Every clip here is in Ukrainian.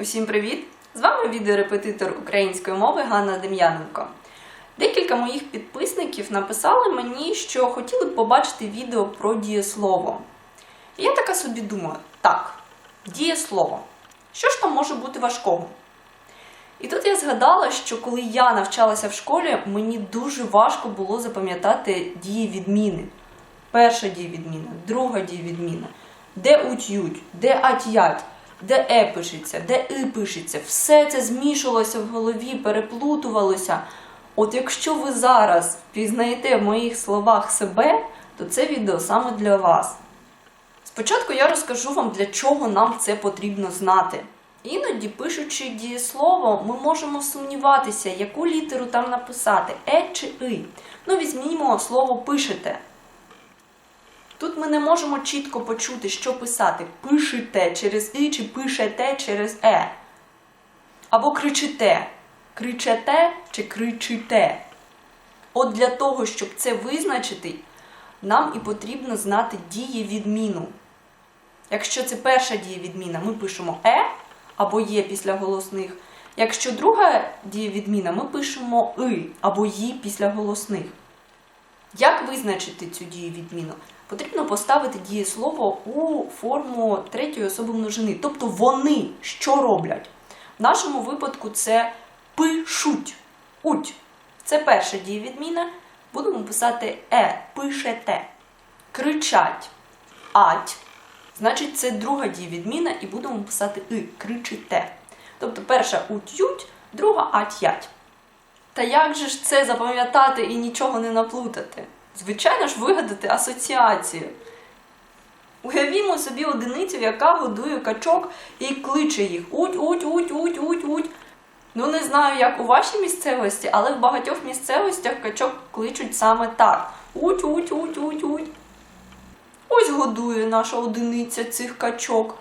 Усім привіт! З вами відеорепетитор української мови Ганна Дем'яненко. Декілька моїх підписників написали мені, що хотіли б побачити відео про дієслово. І я така собі думаю: так, дієслово. Що ж там може бути важкого? І тут я згадала, що коли я навчалася в школі, мені дуже важко було запам'ятати дії відміни. Перша дієвідміна, друга дієвідміна, де ут'ють, де ат'ять, де е пишеться, де и пишеться. Все це змішувалося в голові, переплутувалося. От якщо ви зараз пізнаєте в моїх словах себе, то це відео саме для вас. Спочатку я розкажу вам, для чого нам це потрібно знати. Іноді, пишучи дієслово, ми можемо сумніватися, яку літеру там написати е чи и. Ну, візьмімо слово пишете. Тут ми не можемо чітко почути, що писати: пишете через і чи пишете через е. Або кричите. Кричете чи кричите. От для того, щоб це визначити, нам і потрібно знати дієвідміну. Якщо це перша дієвідміна, ми пишемо е або є після голосних. Якщо друга дієвідміна, ми пишемо и або ї після голосних. Як визначити цю дієвідміну? Потрібно поставити дієслово у форму третьої особи множини. Тобто вони що роблять? В нашому випадку це пишуть. Уть. Це перша дієвідміна. Будемо писати е, пишете. Кричать. Ать. Значить, це друга дієвідміна, і будемо писати и, кричите. Тобто перша ут'ють, друга ат'ять. Та як же ж це запам'ятати і нічого не наплутати? Звичайно ж, вигадати асоціацію. Уявімо собі одиницю, яка годує качок і кличе їх уть, уть, уть, уть, уть, уть. Ну, не знаю, як у вашій місцевості, але в багатьох місцевостях качок кличуть саме так: уть, уть, уть, уть, уть. Ось годує наша одиниця цих качок.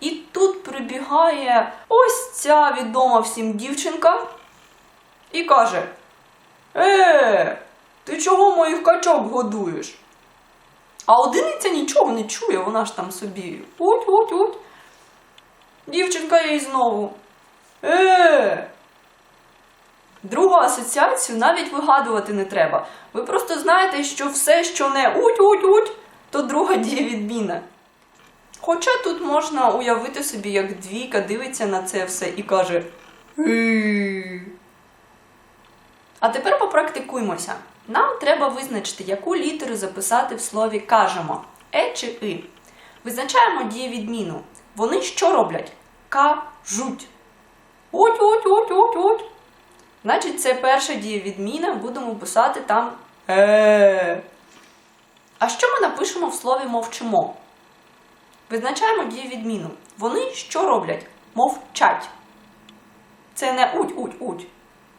І тут прибігає ось ця відома всім дівчинка і каже: Е, ти чого моїх качок годуєш? А одиниця нічого не чує, вона ж там собі. Уть, уть, уть. Дівчинка їй знову. Е. Другу асоціацію навіть вигадувати не треба. Ви просто знаєте, що все, що не уть-уть-уть, то друга дієвідміна. Хоча тут можна уявити собі, як двійка дивиться на це все і каже. «Е». А тепер попрактикуймося. Нам треба визначити, яку літеру записати в слові кажемо е чи и. Визначаємо дієвідміну. Вони що роблять? Кажуть. Уть-уть-уть-уть-уть. Значить, це перша дієвідміна, будемо писати там е. А що ми напишемо в слові мовчимо? Визначаємо дієвідміну. Вони що роблять? Мовчать. Це не уть-уть-уть.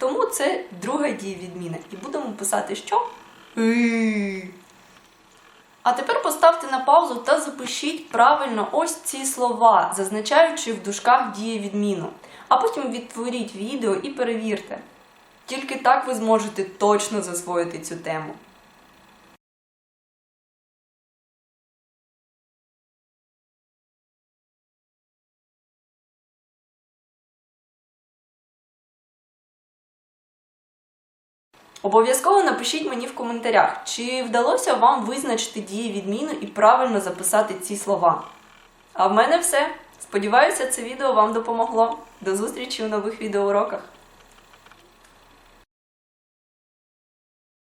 Тому це друга дієвідміна. І будемо писати що? А тепер поставте на паузу та запишіть правильно ось ці слова, зазначаючи в дужках дієвідміну. А потім відтворіть відео і перевірте. Тільки так ви зможете точно засвоїти цю тему. Обов'язково напишіть мені в коментарях, чи вдалося вам визначити дії відміну і правильно записати ці слова. А в мене все. Сподіваюся, це відео вам допомогло. До зустрічі у нових відеоуроках.